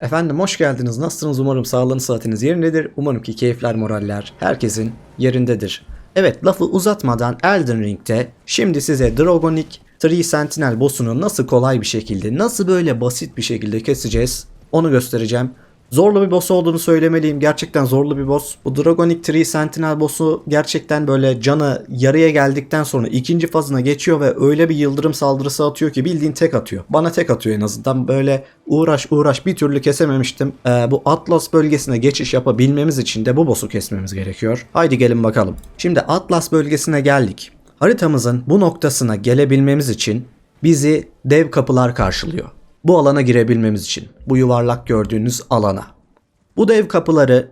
Efendim hoş geldiniz. Nasılsınız? Umarım sağlığınız saatiniz yerindedir. Umarım ki keyifler, moraller herkesin yerindedir. Evet lafı uzatmadan Elden Ring'de şimdi size Dragonic 3 Sentinel boss'unu nasıl kolay bir şekilde, nasıl böyle basit bir şekilde keseceğiz onu göstereceğim. Zorlu bir boss olduğunu söylemeliyim. Gerçekten zorlu bir boss. Bu Dragonic 3 Sentinel boss'u gerçekten böyle canı yarıya geldikten sonra ikinci fazına geçiyor ve öyle bir yıldırım saldırısı atıyor ki bildiğin tek atıyor. Bana tek atıyor en azından. Böyle uğraş uğraş bir türlü kesememiştim. Ee, bu Atlas bölgesine geçiş yapabilmemiz için de bu boss'u kesmemiz gerekiyor. Haydi gelin bakalım. Şimdi Atlas bölgesine geldik. Haritamızın bu noktasına gelebilmemiz için bizi dev kapılar karşılıyor. Bu alana girebilmemiz için. Bu yuvarlak gördüğünüz alana. Bu dev kapıları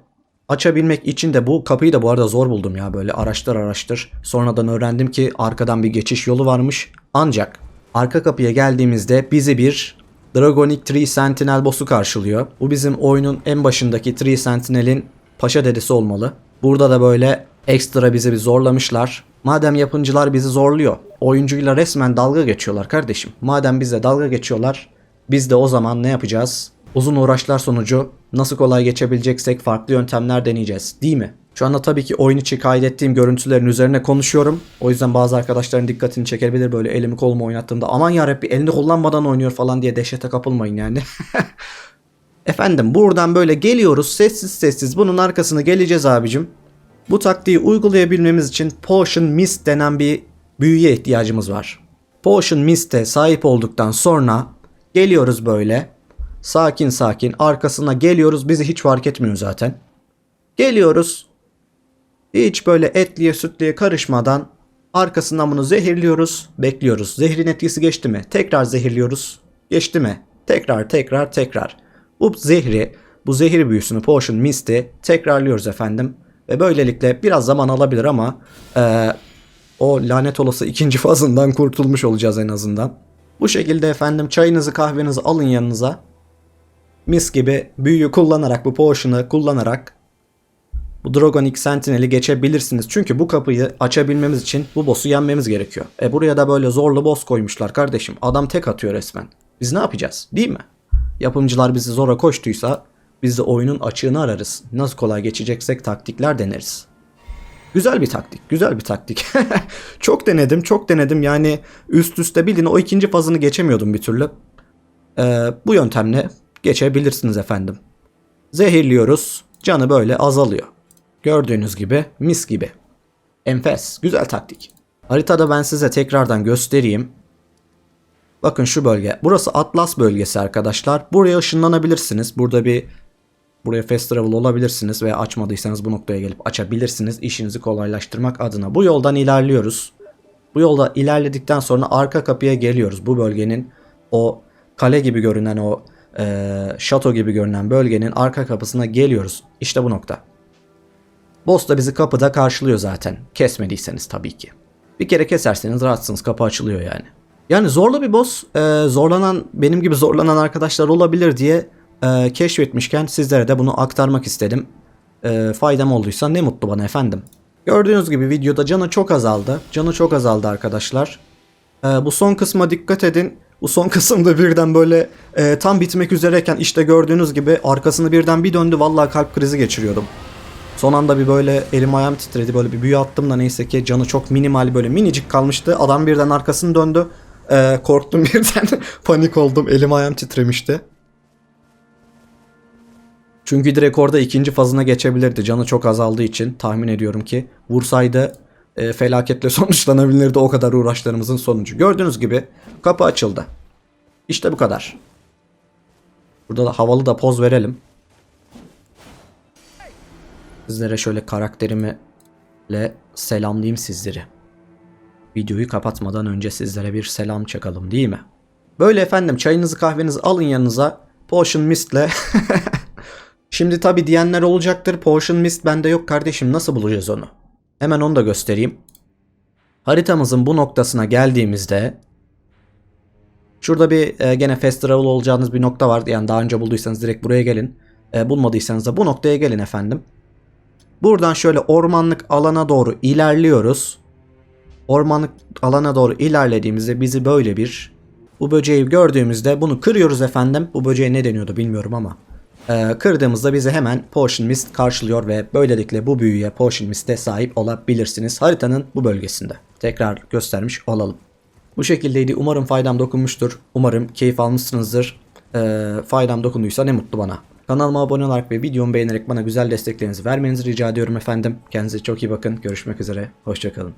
açabilmek için de bu kapıyı da bu arada zor buldum ya böyle araştır araştır. Sonradan öğrendim ki arkadan bir geçiş yolu varmış. Ancak arka kapıya geldiğimizde bizi bir Dragonic 3 Sentinel boss'u karşılıyor. Bu bizim oyunun en başındaki 3 Sentinel'in paşa dedesi olmalı. Burada da böyle ekstra bizi bir zorlamışlar. Madem yapımcılar bizi zorluyor, oyuncuyla resmen dalga geçiyorlar kardeşim. Madem bize dalga geçiyorlar, biz de o zaman ne yapacağız? Uzun uğraşlar sonucu nasıl kolay geçebileceksek farklı yöntemler deneyeceğiz değil mi? Şu anda tabii ki oyun içi kaydettiğim görüntülerin üzerine konuşuyorum. O yüzden bazı arkadaşların dikkatini çekebilir böyle elimi kolumu oynattığımda. Aman yarabbi elini kullanmadan oynuyor falan diye dehşete kapılmayın yani. Efendim buradan böyle geliyoruz sessiz sessiz bunun arkasına geleceğiz abicim. Bu taktiği uygulayabilmemiz için Potion Mist denen bir büyüye ihtiyacımız var. Potion Mist'e sahip olduktan sonra geliyoruz böyle. Sakin sakin arkasına geliyoruz. Bizi hiç fark etmiyor zaten. Geliyoruz. Hiç böyle etliye sütliye karışmadan arkasından bunu zehirliyoruz. Bekliyoruz. Zehrin etkisi geçti mi? Tekrar zehirliyoruz. Geçti mi? Tekrar tekrar tekrar. Bu zehri, bu zehir büyüsünü Potion Mist'i tekrarlıyoruz efendim. Ve böylelikle biraz zaman alabilir ama eee, o lanet olası ikinci fazından kurtulmuş olacağız en azından. Bu şekilde efendim çayınızı kahvenizi alın yanınıza. Mis gibi büyüyü kullanarak bu potion'ı kullanarak bu Dragonic Sentinel'i geçebilirsiniz. Çünkü bu kapıyı açabilmemiz için bu boss'u yenmemiz gerekiyor. E buraya da böyle zorlu boss koymuşlar kardeşim. Adam tek atıyor resmen. Biz ne yapacağız? Değil mi? Yapımcılar bizi zora koştuysa biz de oyunun açığını ararız. Nasıl kolay geçeceksek taktikler deneriz. Güzel bir taktik, güzel bir taktik. çok denedim, çok denedim. Yani üst üste bildiğin o ikinci fazını geçemiyordum bir türlü. Ee, bu yöntemle geçebilirsiniz efendim. Zehirliyoruz, canı böyle azalıyor. Gördüğünüz gibi mis gibi. Enfes, güzel taktik. Haritada ben size tekrardan göstereyim. Bakın şu bölge. Burası Atlas bölgesi arkadaşlar. Buraya ışınlanabilirsiniz. Burada bir Buraya fast travel olabilirsiniz veya açmadıysanız bu noktaya gelip açabilirsiniz işinizi kolaylaştırmak adına. Bu yoldan ilerliyoruz. Bu yolda ilerledikten sonra arka kapıya geliyoruz. Bu bölgenin o kale gibi görünen o e, şato gibi görünen bölgenin arka kapısına geliyoruz. İşte bu nokta. Boss da bizi kapıda karşılıyor zaten. Kesmediyseniz tabii ki. Bir kere keserseniz rahatsınız kapı açılıyor yani. Yani zorlu bir boss. e, zorlanan benim gibi zorlanan arkadaşlar olabilir diye e, keşfetmişken sizlere de bunu aktarmak istedim. E, faydam olduysa ne mutlu bana efendim. Gördüğünüz gibi videoda canı çok azaldı. Canı çok azaldı arkadaşlar. E, bu son kısma dikkat edin. Bu son kısımda birden böyle e, tam bitmek üzereyken işte gördüğünüz gibi arkasını birden bir döndü. Vallahi kalp krizi geçiriyordum. Son anda bir böyle elim ayağım titredi. Böyle bir büyü attım da neyse ki canı çok minimal böyle minicik kalmıştı. Adam birden arkasını döndü. E, korktum birden. Panik oldum. Elim ayağım titremişti. Çünkü direkt orada ikinci fazına geçebilirdi. Canı çok azaldığı için tahmin ediyorum ki vursaydı e, felaketle sonuçlanabilirdi o kadar uğraşlarımızın sonucu. Gördüğünüz gibi kapı açıldı. İşte bu kadar. Burada da havalı da poz verelim. Sizlere şöyle karakterimle selamlayayım sizleri. Videoyu kapatmadan önce sizlere bir selam çakalım değil mi? Böyle efendim çayınızı kahvenizi alın yanınıza. Potion Mist'le Şimdi tabi diyenler olacaktır. Potion Mist bende yok kardeşim nasıl bulacağız onu? Hemen onu da göstereyim. Haritamızın bu noktasına geldiğimizde şurada bir e, gene fast travel olacağınız bir nokta var. Yani daha önce bulduysanız direkt buraya gelin. E, bulmadıysanız da bu noktaya gelin efendim. Buradan şöyle ormanlık alana doğru ilerliyoruz. Ormanlık alana doğru ilerlediğimizde bizi böyle bir bu böceği gördüğümüzde bunu kırıyoruz efendim. Bu böceğe ne deniyordu bilmiyorum ama. Ee, kırdığımızda bizi hemen Potion Mist karşılıyor ve böylelikle bu büyüye Potion Mist'e sahip olabilirsiniz haritanın bu bölgesinde. Tekrar göstermiş olalım. Bu şekildeydi. Umarım faydam dokunmuştur. Umarım keyif almışsınızdır. Ee, faydam dokunduysa ne mutlu bana. Kanalıma abone olarak ve videomu beğenerek bana güzel desteklerinizi vermenizi rica ediyorum efendim. Kendinize çok iyi bakın. Görüşmek üzere. Hoşçakalın.